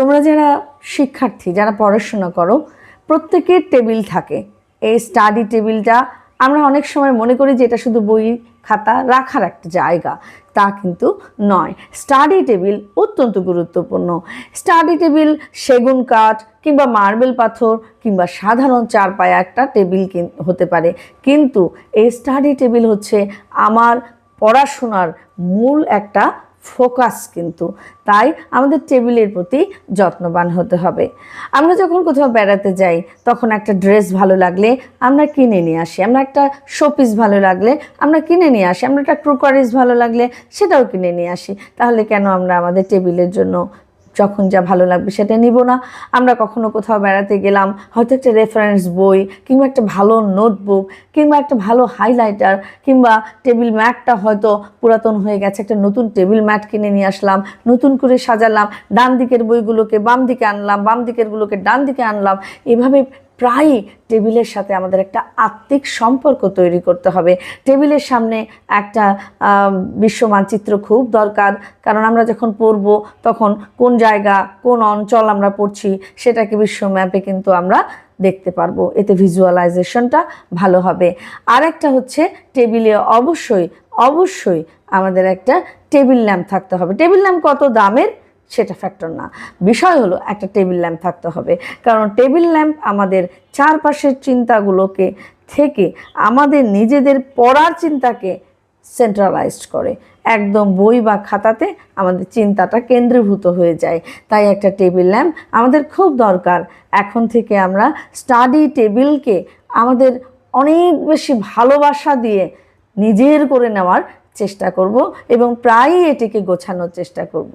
তোমরা যারা শিক্ষার্থী, যারা পড়াশোনা করো, প্রত্যেকের টেবিল থাকে। এই স্টাডি টেবিলটা আমরা অনেক সময় মনে করি যে এটা শুধু বই খাতা রাখার একটা জায়গা, তা কিন্তু নয়। স্টাডি টেবিল অত্যন্ত গুরুত্বপূর্ণ। স্টাডি টেবিল, সেগুন কাঠ কিংবা মার্বেল পাথর কিংবা সাধারণ চার পায়া একটা টেবিল হতে পারে। কিন্তু এই স্টাডি টেবিল হচ্ছে আমার পড়াশোনার মূল একটা ফোকাস কিন্তু। তাই আমাদের টেবিলের প্রতি যত্নবান হতে হবে। আমরা যখন কোথাও বেড়াতে যাই, তখন একটা ড্রেস ভালো লাগলে আমরা কিনে নিয়ে আসি। আমরা একটা শোপিস ভালো লাগলে আমরা কিনে নিয়ে আসি। আমরা একটা ক্রুকারিস ভালো লাগলে সেটাও কিনে নিয়ে আসি। তাহলে কেন আমরা আমাদের টেবিলের জন্য যখন যা ভালো লাগবে সেটা নিব না। আমরা কখনো কোথাও বেড়াতে গেলাম, হয়তো একটা রেফারেন্স বই কিংবা একটা ভালো নোটবুক কিংবা একটা ভালো হাইলাইটার কিংবা টেবিল ম্যাটটা হয়তো পুরাতন হয়ে গেছে, একটা নতুন টেবিল ম্যাট কিনে নিয়ে আসলাম, নতুন করে সাজালাম ডান দিকের বইগুলোকে বাম দিকে আনলাম বাম দিকেরগুলোকে ডান দিকে আনলাম। এভাবে প্রায়ই টেবিলের সাথে আমাদের একটা আত্মিক সম্পর্ক তৈরি করতে হবে। টেবিলের সামনে একটা বিশ্ব মানচিত্র খুব দরকার। কারণ আমরা যখন পড়ব, তখন কোন জায়গা, কোন অঞ্চল আমরা পড়ছি, সেটাকে বিশ্ব ম্যাপে কিন্তু আমরা দেখতে পারব। এতে ভিজুয়ালাইজেশনটা ভালো হবে। আরেকটা হচ্ছে টেবিলে অবশ্যই অবশ্যই আমাদের একটা টেবিল ল্যাম্প থাকতে হবে। টেবিল ল্যাম্প কত দামের? সেটা ফ্যাক্টর না। বিষয় হলো একটা টেবিল ল্যাম্প থাকতে হবে। কারণ টেবিল ল্যাম্প আমাদের চারপাশের চিন্তাগুলোকে থেকে আমাদের নিজেদের পড়ার চিন্তাকে সেন্ট্রালাইজড করে। একদম বই বা খাতাতে আমাদের চিন্তাটা কেন্দ্রীভূত হয়ে যায়। তাই একটা টেবিল ল্যাম্প আমাদের খুব দরকার। এখন থেকে আমরা স্টাডি টেবিলকে আমাদের অনেক বেশি ভালোবাসা দিয়ে নিজের করে নেওয়ার চেষ্টা করব এবং প্রায়ই এটিকে গোছানোর চেষ্টা করব।